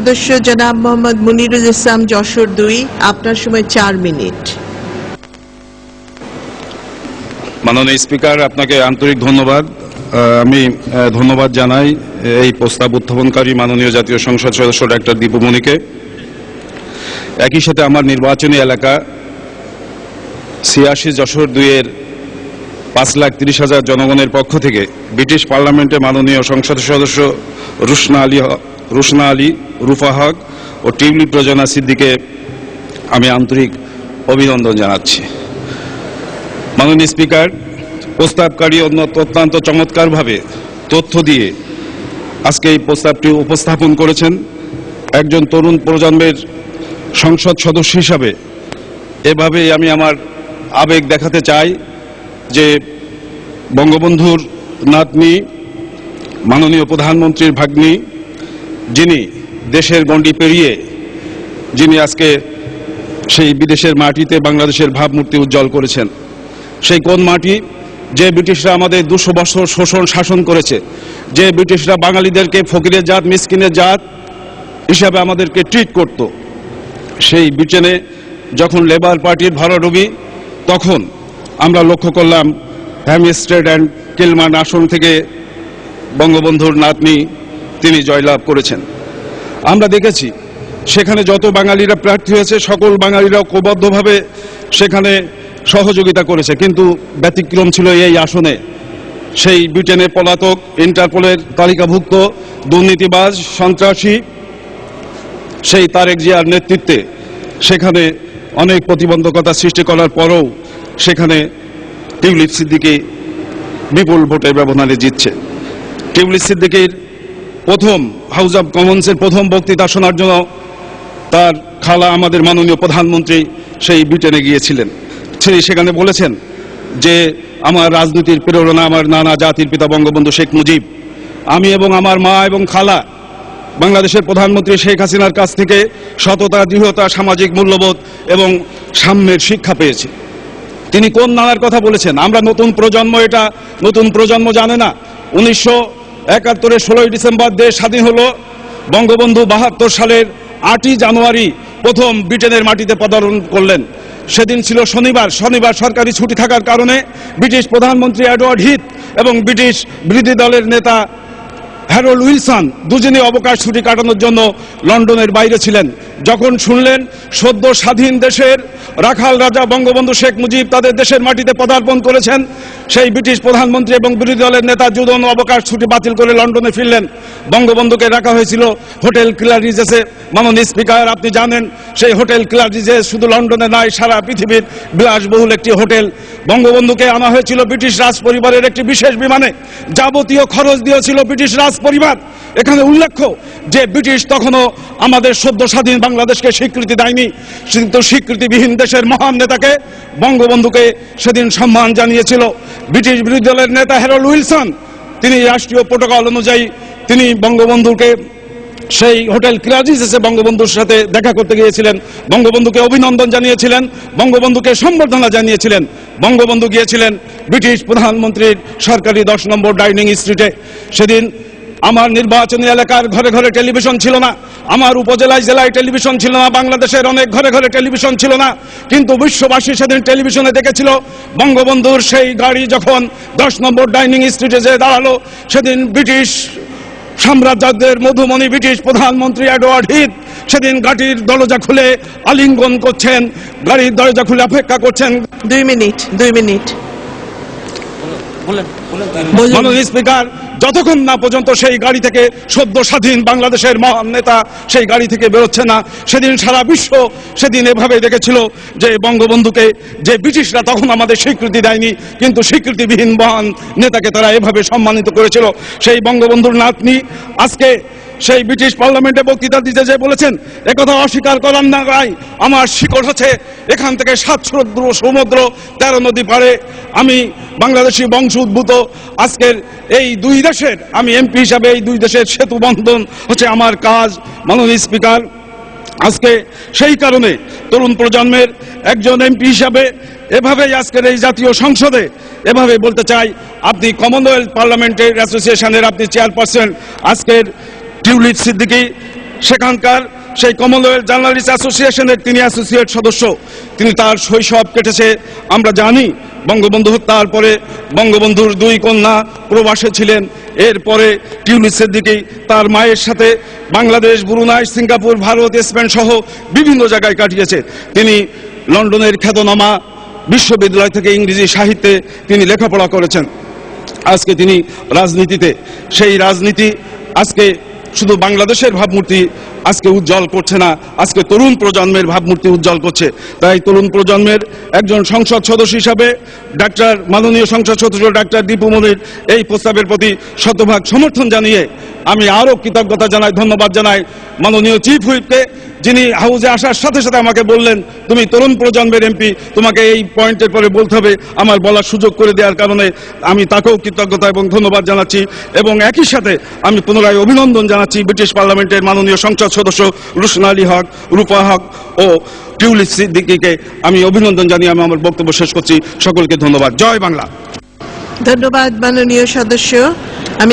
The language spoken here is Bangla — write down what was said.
সদস্য জনাব মোহাম্মদ মুনিরুল ইসলাম যশোর দুই, আপনার সময় চার মিনিট। মাননীয় স্পিকার, আপনাকে আন্তরিক ধন্যবাদ। আমি ধন্যবাদ জানাই এই প্রস্তাব উত্থাপনকারী মাননীয় জাতীয় সংসদ সদস্য ডাক্তার দীপুমণিকে একই সাথে আমার নির্বাচনী এলাকা ছিয়াশি যশোর দুইয়ের পাঁচ লাখ তিরিশ হাজার জনগণের পক্ষ থেকে ব্রিটিশ পার্লামেন্টে মাননীয় সংসদ সদস্য রুশনা আলী রুশনা আলী, রুফা হক ও টিউলিপ রজনা সিদ্দিকে আমি আন্তরিক অভিনন্দন জানাচ্ছি। মাননীয় স্পিকার, প্রস্তাবকারী অন্য- অত্যন্ত চমৎকারভাবে তথ্য দিয়ে আজকে এই প্রস্তাবটি উপস্থাপন করেছেন একজন তরুণ প্রজন্মের সংসদ সদস্য হিসাবে। এভাবেই আমি আমার আবেগ দেখাতে চাই। যে বঙ্গবন্ধুর নাতনি, মাননীয় প্রধানমন্ত্রীর ভাগ্নি, যিনি দেশের গণ্ডি পেরিয়ে, যিনি আজকে সেই বিদেশের মাটিতে বাংলাদেশের ভাবমূর্তি উজ্জ্বল করেছেন। সেই কোন মাটি? যে ব্রিটিশরা আমাদের দুশো বছর শোষণ, শাসন করেছে। যে ব্রিটিশরা বাঙালিদেরকে ফকিরের জাত, মিসকিনের জাত হিসাবে আমাদেরকে ট্রিট করত। সেই ব্রিটেনে যখন লেবার পার্টির ভরাডুবি তখন আমরা লক্ষ্য করলাম হ্যামস্ট্রেড অ্যান্ড কিলমান আসন থেকে বঙ্গবন্ধুর নাতনি তিনি জয়লাভ করেছেন। আমরা দেখেছি, সেখানে যত বাঙালিরা প্রার্থী হয়েছে, সকল বাঙালিরা ঐক্যবদ্ধভাবে সেখানে সহযোগিতা করেছে। কিন্তু ব্যতিক্রম ছিল এই আসনে। সেই ব্রিটেনে পলাতক ইন্টারপোলের তালিকাভুক্ত দুর্নীতিবাজ সন্ত্রাসী সেই তারেক জিয়ার নেতৃত্বে সেখানে অনেক প্রতিবন্ধকতা সৃষ্টি করার পরও সেখানে টিউলিপ সিদ্দিকি বিপুল ভোটের ব্যবধানে জিতছে। টিউলিপ সিদ্দিকির প্রথম হাউস অব কমন্সের প্রথম বক্তৃতা শোনার জন্য তার খালা আমাদের মাননীয় প্রধানমন্ত্রী সেই ব্রিটেনে গিয়েছিলেন। তিনি সেখানে বলেছেন যে, আমার রাজনীতির প্রেরণা আমার নানা জাতির পিতা বঙ্গবন্ধু শেখ মুজিব। আমি এবং আমার মা এবং খালা বাংলাদেশের প্রধানমন্ত্রী শেখ হাসিনার কাছ থেকে সততা, দৃঢ়তা, সামাজিক মূল্যবোধ এবং সাম্যের শিক্ষা পেয়েছি। তিনি কোন নানার কথা বলেছেন? আমরা নতুন প্রজন্ম এটা, নতুন প্রজন্ম জানে না। উনিশশো একাত্তরের ষোলোই ডিসেম্বর দেশ স্বাধীন হলো। বঙ্গবন্ধু বাহাত্তর সালের আটই জানুয়ারি প্রথম ব্রিটেনের মাটিতে পদার্পণ করলেন। সেদিন ছিল শনিবার। শনিবার সরকারি ছুটি থাকার কারণে ব্রিটিশ প্রধানমন্ত্রী এডওয়ার্ড হিথ এবং ব্রিটিশ বিরোধী দলের নেতা হ্যারোল্ড উইলসন দুজনে অবকাশ ছুটি কাটানোর জন্য লন্ডনের বাইরে ছিলেন। যখন শুনলেন সদ্য স্বাধীন দেশের রাখাল রাজা বঙ্গবন্ধু শেখ মুজিব তাদের দেশের মাটিতে পদার্পণ করেছেন, সেই ব্রিটিশ প্রধানমন্ত্রী এবং বিরোধী দলের নেতা জুদন অবকাশ ছুটি বাতিল করে লন্ডনে ফিরলেন। বঙ্গবন্ধুকে রাখা হয়েছিল হোটেল ক্লারিজেসে। মাননীয় স্পিকার, আপনি জানেন, সেই হোটেল ক্লারিজেস শুধু লন্ডনে নয়, সারা পৃথিবীর বিলাসবহুল একটি হোটেল। বঙ্গবন্ধুকে আনা হয়েছিল ব্রিটিশ রাজ পরিবারের একটি বিশেষ বিমানে। যাবতীয় খরচ দিয়েছিল ব্রিটিশ রাজ পরিবার এখানে উল্লেখ্য যে ব্রিটিশ তখনও আমাদের সদ্য স্বাধীন বাংলাদেশকে স্বীকৃতি দেয়নি, কিন্তু স্বীকৃতিবিহীন দেশের মহান নেতাকে, বঙ্গবন্ধুকে সেদিন সম্মান জানিয়েছিল। ব্রিটিশ বিরোধী দলের নেতা হ্যারল্ড উইলসন, তিনি রাষ্ট্রীয় প্রোটোকল অনুযায়ী তিনি বঙ্গবন্ধুকে সেই হোটেল ক্রাজিসে বঙ্গবন্ধুর সাথে দেখা করতে গিয়েছিলেন। বঙ্গবন্ধুকে অভিনন্দন জানিয়েছিলেন, বঙ্গবন্ধুকে সম্বর্ধনা জানিয়েছিলেন। বঙ্গবন্ধু গিয়েছিলেন ব্রিটিশ প্রধানমন্ত্রীর সরকারি দশ নম্বর ডাইনিং স্ট্রিটে। সেদিন আমার নির্বাচনী এলাকার ঘরে ঘরে টেলিভিশন ছিল না। আমার উপজেলায়, জেলায় টেলিভিশন ছিল না। বাংলাদেশের অনেক ঘরে ঘরে টেলিভিশন ছিল না। কিন্তু বিশ্ববাসী সেদিন টেলিভিশনে দেখেছিল, বঙ্গবন্ধুর সেই গাড়ি যখন দশ নম্বর ডাইনিং স্ট্রিটে যে দাঁড়াল, সেদিন ব্রিটিশ সাম্রাজ্যদের মধুমণি ব্রিটিশ প্রধানমন্ত্রী এডওয়ার্ড হিথ সেদিন গাড়ির দরজা খুলে আলিঙ্গন করছেন, গাড়ির দরজা খুলে অপেক্ষা করছেন। দুই মিনিট দুই মিনিট। মাননীয় স্পিকার যতক্ষণ না পর্যন্ত সেই গাড়ি থেকে সদ্য স্বাধীন বাংলাদেশের মহান নেতা সেই গাড়ি থেকে বেরোচ্ছে না সেদিন সারা বিশ্ব সেদিন এভাবে দেখেছিল যে বঙ্গবন্ধুকে যে ব্রিটিশরা তখন আমাদের স্বীকৃতি দেয়নি কিন্তু স্বীকৃতিবিহীন মহান নেতাকে তারা এভাবে সম্মানিত করেছিল। সেই বঙ্গবন্ধুর নাতনি আজকে সেই ব্রিটিশ পার্লামেন্টে বক্তৃতা দিতে যে বলেছেন একথা অস্বীকার করার না গাই আমার শিকড় হচ্ছে। এখান থেকে সাত সমুদ্র সমুদ্র তেরো নদী পারে আমি বাংলাদেশি বংশ উদ্ভূত। আজকের এই দুই দেশের, আমি এমপি হিসাবে এই দুই দেশের সেতু বন্ধন হচ্ছে আমার কাজ, মাননীয় স্পিকার। আজকে সেই কারণে তরুণ প্রজন্মের একজন এমপি হিসাবে এভাবেই আজকের এই জাতীয় সংসদে এভাবে বলতে চাই, আপনি কমনওয়েলথ পার্লামেন্টের অ্যাসোসিয়েশনের আপনি চেয়ারপারসন আজকের টিউলিপ সিদ্দিকী, সেখানকার সেই কমনওয়েলথ জার্নালিস্ট অ্যাসোসিয়েশনের তিনি অ্যাসোসিয়েট সদস্য। তিনি তার শৈশব কেটেছে, আমরা জানি, বঙ্গবন্ধু হত্যার পরে বঙ্গবন্ধুর দুই কন্যা প্রবাসে ছিলেন। এরপরে টিউলিস সিদ্দিকী তার মায়ের সাথে Bangladesh, Brunei, Singapore, Bharat, Spain সহ বিভিন্ন জায়গায় কাটিয়েছে। তিনি লন্ডনের খ্যাতনামা বিশ্ববিদ্যালয় থেকে ইংরেজি সাহিত্যে তিনি লেখাপড়া করেছেন। আজকে তিনি রাজনীতিতে। সেই রাজনীতি আজকে শুধু বাংলাদেশের ভাবমূর্তি আজকে উজ্জ্বল করছে না। আজকে তরুণ প্রজন্মের ভাবমূর্তি উজ্জ্বল করছে। তাই তরুণ প্রজন্মের একজন সংসদ সদস্য হিসাবে ডাক্তার, মাননীয় সংসদ সদস্য ডাক্তার দীপু মনির এই প্রস্তাবের প্রতি শতভাগ সমর্থন জানিয়ে আমি আরও কৃতজ্ঞতা জানাই, ধন্যবাদ জানাই। মাননীয় চিফ হুইপকে যিনি হাউজে আসার সাথে সাথে আমাকে বললেন, তুমি তরুণ প্রজন্মের এমপি তোমাকে এই পয়েন্টের পরে বলতে হবে। আমার বলার সুযোগ করে দেওয়ার কারণে আমি তাকেও কৃতজ্ঞতা এবং ধন্যবাদ জানাচ্ছি এবং একই সাথে আমি পুনরায় অভিনন্দন জানাচ্ছি ব্রিটিশ পার্লামেন্টের মাননীয় সংসদ সদস্য রুসন আলী হক, রূপা হক ও টিউলি সিদ্দিকিকে আমি অভিনন্দন জানিয়ে আমি আমার বক্তব্য শেষ করছি। সকলকে ধন্যবাদ। জয় বাংলা। ধন্যবাদ মাননীয় সদস্য।